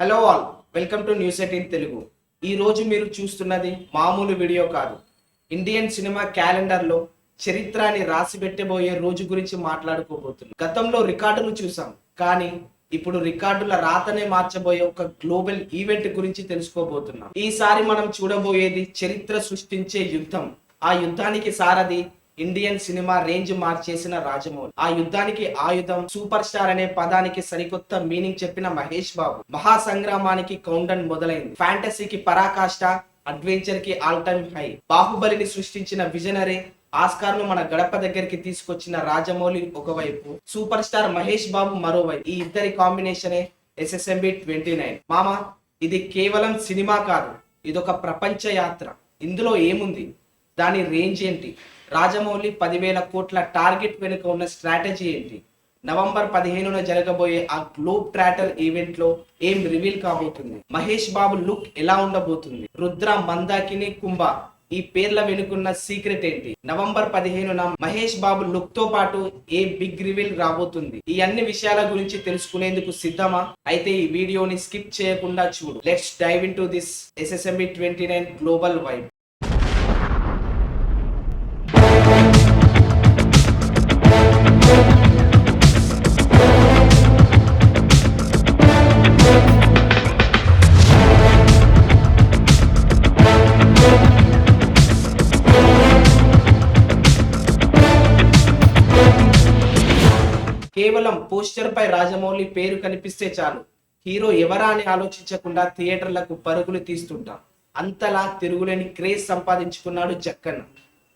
Hello all welcome to news eighteen Telugu ఈ రోజు మీరు చూస్తున్నది మామూలు వీడియో కాదు. ఇండియన్ సినిమా క్యాలెండర్లో చరిత్రాన్ని రాసి పెట్టబోయే రోజు గురించి మాట్లాడుకోబోతున్నాం. గతంలో రికార్డులు చూసాం కానీ ఇప్పుడు రికార్డుల రాతనే మార్చబోయే ఒక గ్లోబల్ ఈవెంట్ గురించి తెలుసుకోబోతున్నాం. ఈసారి మనం చూడబోయేది చరిత్ర సృష్టించే యుద్ధం. ఆ యుద్ధానికి సారది ఇండియన్ సినిమా రేంజ్ మార్చేసిన రాజమౌళి. ఆ యుద్ధానికి ఆయుధం సూపర్ స్టార్ అనే పదానికి సరికొత్త మీనింగ్ చెప్పిన మహేష్ బాబు. మహా సంగ్రామానికి కౌంటన్ మొదలైంది. ఫ్యాంటసీకి పరాకాష్ట అడ్వెంచర్కి ఆల్ టైమ్ హై. బాహుబలిని సృష్టించిన విజనరీ ఆస్కార్ను మన గడప దగ్గరికి తీసుకొచ్చిన రాజమౌళి ఒకవైపు సూపర్ స్టార్ మహేష్ బాబు మరోవైపు. ఈ ఇద్దరి కాంబినేషనే ఎస్ఎస్ఎంబి ట్వంటీ నైన్. మామ ఇది కేవలం సినిమా కాదు ఇదొక ప్రపంచ యాత్ర. ఇందులో ఏముంది? దాని రేంజ్ ఏంటి? రాజమౌళి పదివేల కోట్ల టార్గెట్ వెనుక ఉన్న స్ట్రాటజీ ఏంటి? నవంబర్ పదిహేనున జరగబోయే ఆ గ్లోబ్ ట్రాటర్ ఈవెంట్లో ఏం రివీల్ కాబోతుంది? మహేష్ బాబు లుక్ ఎలా ఉండబోతుంది? రుద్ర మందాకిని కుంభ ఈ పేర్ల వెనుకున్న సీక్రెట్ ఏంటి? నవంబర్ పదిహేనున మహేష్ బాబు లుక్తో పాటు ఏ బిగ్ రివీల్ రాబోతుంది? ఈ అన్ని విషయాల గురించి తెలుసుకునేందుకు సిద్ధమా? అయితే ఈ వీడియోని స్కిప్ చేయకుండా చూడు. Let's dive into this SSMB twenty nine global vibe poster పై రాజమౌళి పేరు కనిపిస్తే చాలు. హీరో ఎవరా అని ఆలోచించకుండా థియేటర్లకు పరుగులు తీస్తుంటాం. అంతలా తిరుగులేని క్రేజ్ సంపాదించుకున్నాడు జక్కన్న.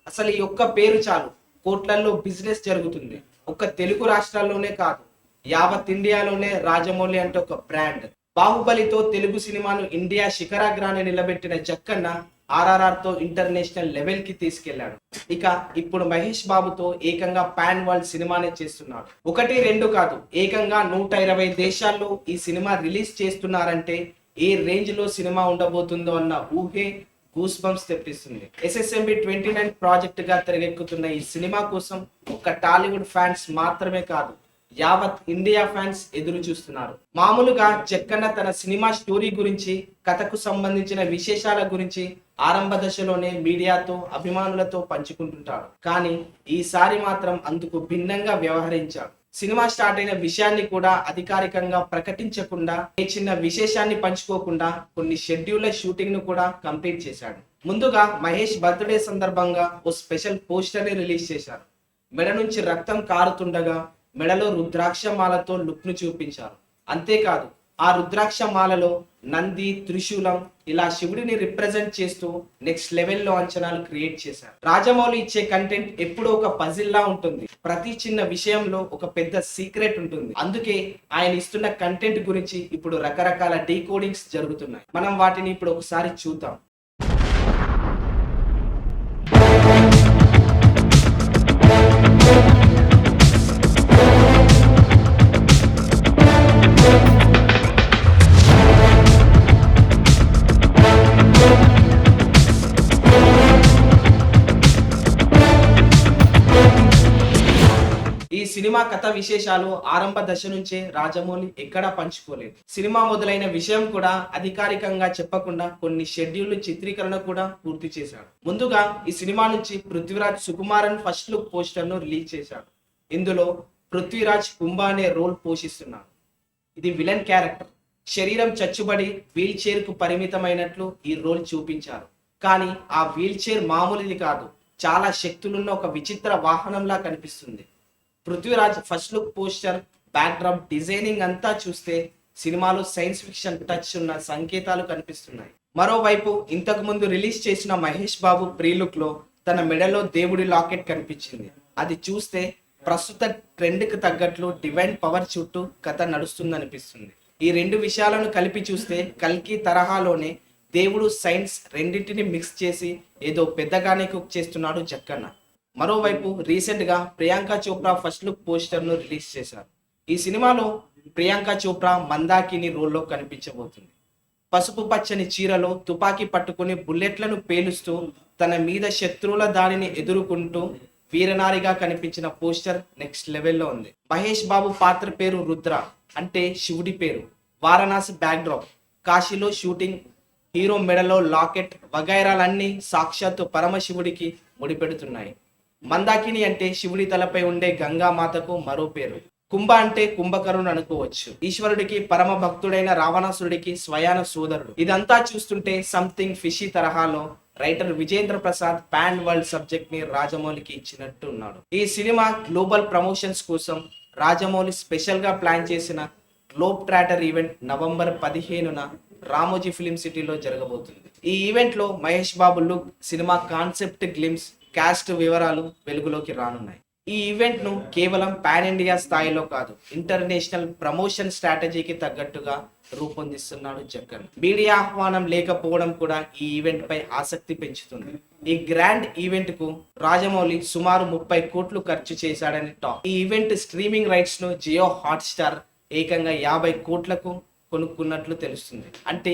అసలు ఈ ఒక్క పేరు చాలు. కోట్లల్లో బిజినెస్ జరుగుతుంది. ఒక్క తెలుగు రాష్ట్రాల్లోనే కాదు యావత్ ఇండియాలోనే రాజమౌళి అంటే ఒక బ్రాండ్. బాహుబలితో తెలుగు సినిమాను ఇండియా శిఖరాగ్రాన్ని నిలబెట్టిన జక్కన్న ఆర్ఆర్ఆర్తో ఇంటర్నేషనల్ లెవెల్కి తీసుకెళ్ళాడు ఇక ఇప్పుడు మహేష్ బాబుతో ఏకంగా పాన్ వరల్డ్ సినిమానే చేస్తున్నాడు. ఒకటి రెండు కాదు ఏకంగా నూట ఇరవై దేశాల్లో ఈ సినిమా రిలీజ్ చేస్తున్నారంటే ఏ రేంజ్లో సినిమా ఉండబోతుందో అన్న ఊహే గూస్ బంప్స్ తెప్పిస్తుంది. ఎస్ఎస్ఎంబి ట్వంటీ నైన్ ప్రాజెక్ట్గా తెరగెక్కుతున్న ఈ సినిమా కోసం ఒక టాలీవుడ్ ఫ్యాన్స్ మాత్రమే కాదు యావత్ ఇండియా ఫ్యాన్స్ ఎదురు చూస్తున్నారు. మామూలుగా జక్కన్న తన సినిమా స్టోరీ గురించి కథకు సంబంధించిన విశేషాల గురించి ఆరంభ దశలోనే మీడియాతో అభిమానులతో పంచుకుంటుంటాడు. కానీ ఈసారి మాత్రం అందుకు భిన్నంగా వ్యవహరించాడు. సినిమా స్టార్ట్ అయిన విషయాన్ని కూడా అధికారికంగా ప్రకటించకుండా ఏ చిన్న విశేషాన్ని పంచుకోకుండా కొన్ని షెడ్యూల్ల షూటింగ్ను కూడా కంప్లీట్ చేశాడు. ముందుగా మహేష్ బర్త్డే సందర్భంగా ఓ స్పెషల్ పోస్టర్ని రిలీజ్ చేశారు. మెడ నుంచి రక్తం కారుతుండగా మెడలో రుద్రాక్ష మాలతో లుక్ను చూపించారు. అంతేకాదు ఆ రుద్రాక్ష మాలలో నంది త్రిశూలం ఇలా శివుడిని రిప్రజెంట్ చేస్తూ నెక్స్ట్ లెవెల్లో అంచనాలు క్రియేట్ చేశారు. రాజమౌళి ఇచ్చే కంటెంట్ ఎప్పుడూ ఒక పజిల్లా ఉంటుంది. ప్రతి చిన్న విషయంలో ఒక పెద్ద సీక్రెట్ ఉంటుంది. అందుకే ఆయన ఇస్తున్న కంటెంట్ గురించి ఇప్పుడు రకరకాల డీకోడింగ్స్ జరుగుతున్నాయి. మనం వాటిని ఇప్పుడు ఒకసారి చూద్దాం. సినిమా కథ విశేషాలు ఆరంభ దశ నుంచే రాజమౌళి ఎక్కడా పంచుకోలేదు. సినిమా మొదలైన విషయం కూడా అధికారికంగా చెప్పకుండా కొన్ని షెడ్యూల్ చిత్రీకరణ కూడా పూర్తి చేశాడు. ముందుగా ఈ సినిమా నుంచి పృథ్వీరాజ్ సుకుమారన్ ఫస్ట్ లుక్ పోస్టర్ను రిలీజ్ చేశాడు. ఇందులో పృథ్వీరాజ్ కుంభ అనే రోల్ పోషిస్తున్నాడు. ఇది విలన్ క్యారెక్టర్. శరీరం చచ్చుబడి వీల్ చైర్కు పరిమితమైనట్లు ఈ రోల్ చూపించారు. కానీ ఆ వీల్ చైర్ మామూలుది కాదు. చాలా శక్తులున్న ఒక విచిత్ర వాహనంలా కనిపిస్తుంది. Prithviraj first look poster backdrop designing అంతా చూస్తే సినిమాలో సైన్స్ ఫిక్షన్ టచ్ ఉన్న సంకేతాలు కనిపిస్తున్నాయి. మరోవైపు ఇంతకు ముందు రిలీజ్ చేసిన మహేష్ బాబు ప్రీ లుక్లో తన మెడలో దేవుడి లాకెట్ కనిపించింది. అది చూస్తే ప్రస్తుత ట్రెండ్కి తగ్గట్లు డివైన్ పవర్ చుట్టూ కథ నడుస్తుందనిపిస్తుంది. ఈ రెండు విషయాలను కలిపి చూస్తే కల్కి తరహాలోనే దేవుడు సైన్స్ రెండింటిని మిక్స్ చేసి ఏదో పెద్దగానే కుక్ చేస్తున్నాడు జక్కన్న. మరోవైపు రీసెంట్గా ప్రియాంక చోప్రా ఫస్ట్ లుక్ పోస్టర్ను రిలీజ్ చేశారు. ఈ సినిమాలో ప్రియాంక చోప్రా మందాకిని రోల్లో కనిపించబోతుంది. పసుపు పచ్చని చీరలో తుపాకీ పట్టుకుని బుల్లెట్లను పేలుస్తూ తన మీద శత్రువుల దాడిని ఎదుర్కొంటూ వీరనారిగా కనిపించిన పోస్టర్ నెక్స్ట్ లెవెల్లో ఉంది. మహేష్ బాబు పాత్ర పేరు రుద్ర అంటే శివుడి పేరు. వారణాసి బ్యాక్డ్రాప్ కాశీలో షూటింగ్ హీరో మెడలో లాకెట్ వగైరాలన్నీ సాక్షాత్తు పరమశివుడికి ముడిపెడుతున్నాయి. మందాకిని అంటే శివుడి తలపై ఉండే గంగామాతకు మరో పేరు. కుంభ అంటే కుంభకరుణ్ అనుకోవచ్చు. ఈశ్వరుడికి పరమ భక్తుడైన రావణాసురుడికి స్వయాన సోదరుడు. ఇదంతా చూస్తుంటే సంథింగ్ ఫిషీ తరహాలో writer Vijendra Prasad pan world సబ్జెక్ట్ని రాజమౌళికి ఇచ్చినట్టు ఉన్నాడు. ఈ సినిమా గ్లోబల్ ప్రమోషన్స్ కోసం రాజమౌళి స్పెషల్గా ప్లాన్ చేసిన గ్లోబ్ ట్రాటర్ ఈవెంట్ నవంబర్ పదిహేనున రామోజీ ఫిలిం సిటీలో జరగబోతుంది. ఈ ఈవెంట్లో Mahesh Babu look cinema concept glimpse cast వివరాలు వెలుగులోకి రానున్నాయి. ఈ ఈవెంట్ను కేవలం పాన్ ఇండియా స్థాయిలో కాదు ఇంటర్నేషనల్ ప్రమోషన్ స్ట్రాటజీకి తగ్గట్టుగా రూపొందిస్తున్నాడు జగన్. మీడియా ఆహ్వానం లేకపోవడం కూడా ఈ ఈవెంట్ పై ఆసక్తి పెంచుతుంది. ఈ గ్రాండ్ ఈవెంట్కు రాజమౌళి సుమారు ముప్పై కోట్లు ఖర్చు చేశాడని టాక్. ఈ ఈవెంట్ స్ట్రీమింగ్ రైట్స్ను జియో హాట్స్టార్ ఏకంగా యాభై కోట్లకు కొనుక్కున్నట్లు తెలుస్తుంది. అంటే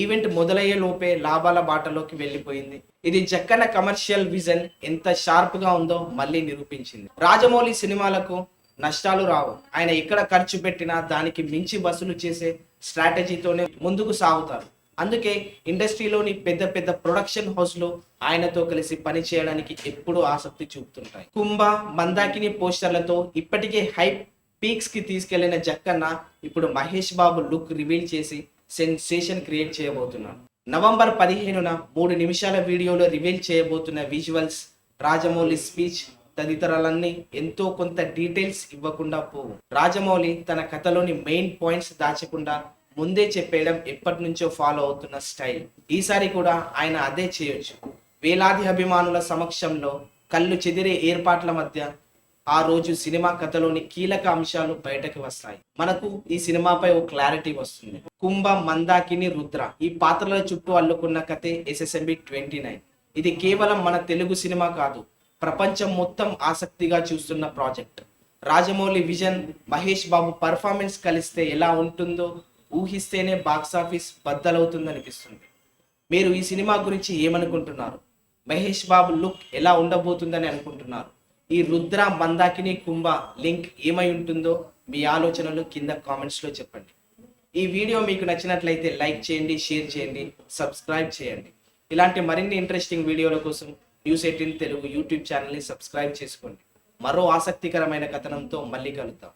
ఈవెంట్ మొదలయ్యే లోపే లాభాల బాటలోకి వెళ్ళిపోయింది. ఇది జక్కన కమర్షియల్ విజన్ ఎంత షార్ప్గా ఉందో మళ్ళీ నిరూపించింది. రాజమౌళి సినిమాలకు నష్టాలు రావు. ఆయన ఎక్కడ ఖర్చు పెట్టినా దానికి మించి వసూలు చేసే స్ట్రాటజీతోనే ముందుకు సాగుతారు. అందుకే ఇండస్ట్రీలోని పెద్ద పెద్ద ప్రొడక్షన్ హౌస్లు ఆయనతో కలిసి పని చేయడానికి ఎప్పుడూ ఆసక్తి చూపుతుంటాయి. కుంభ మందాకిని పోస్టర్లతో ఇప్పటికే హైప్ పీక్స్కి తీసుకెళ్ళిన జక్కన్న ఇప్పుడు మహేష్ బాబు లుక్ రివీల్ చేసి సెన్సేషన్ క్రియేట్ చేయబోతున్నాడు నవంబర్ పదిహేనున మూడు నిమిషాల వీడియోలో రివీల్ చేయబోతున్న విజువల్స్ రాజమౌళి స్పీచ్ తదితరాలన్నీ ఎంతో కొంత డీటెయిల్స్ ఇవ్వకుండా పోవు. రాజమౌళి తన కథలోని మెయిన్ పాయింట్స్ దాచకుండా ముందే చెప్పేయడం ఎప్పటి నుంచో ఫాలో అవుతున్న స్టైల్ ఈసారి కూడా ఆయన అదే చేయొచ్చు. వేలాది అభిమానుల సమక్షంలో కళ్ళు చెదిరే ఏర్పాట్ల మధ్య ఆ రోజు సినిమా కథలోని కీలక అంశాలు బయటకు వస్తాయి. మనకు ఈ సినిమాపై ఓ క్లారిటీ వస్తుంది. కుంభ మందాకిని రుద్ర ఈ పాత్రల చుట్టూ అల్లుకున్న కథే ఎస్ఎస్ఎంబి ట్వంటీ నైన్. ఇది కేవలం మన తెలుగు సినిమా కాదు ప్రపంచం మొత్తం ఆసక్తిగా చూస్తున్న project. Rajamouli vision Mahesh Babu performance కలిస్తే ఎలా ఉంటుందో ఊహిస్తేనే బాక్సాఫీస్ బద్దలవుతుందనిపిస్తుంది మీరు ఈ సినిమా గురించి ఏమనుకుంటున్నారు? మహేష్ బాబు లుక్ ఎలా ఉండబోతుందని అనుకుంటున్నారు? ఈ రుద్ర మందాకిని కుంభ లింక్ ఏమై ఉంటుందో మీ ఆలోచనలు కింద కామెంట్స్లో చెప్పండి. ఈ వీడియో మీకు నచ్చినట్లయితే లైక్ చేయండి షేర్ చేయండి సబ్స్క్రైబ్ చేయండి. ఇలాంటి మరిన్ని ఇంట్రెస్టింగ్ వీడియోల కోసం న్యూస్ ఎయిటీన్ తెలుగు యూట్యూబ్ ఛానల్ని సబ్స్క్రైబ్ చేసుకోండి. మరో ఆసక్తికరమైన కథనంతో మళ్ళీ కలుద్దాం.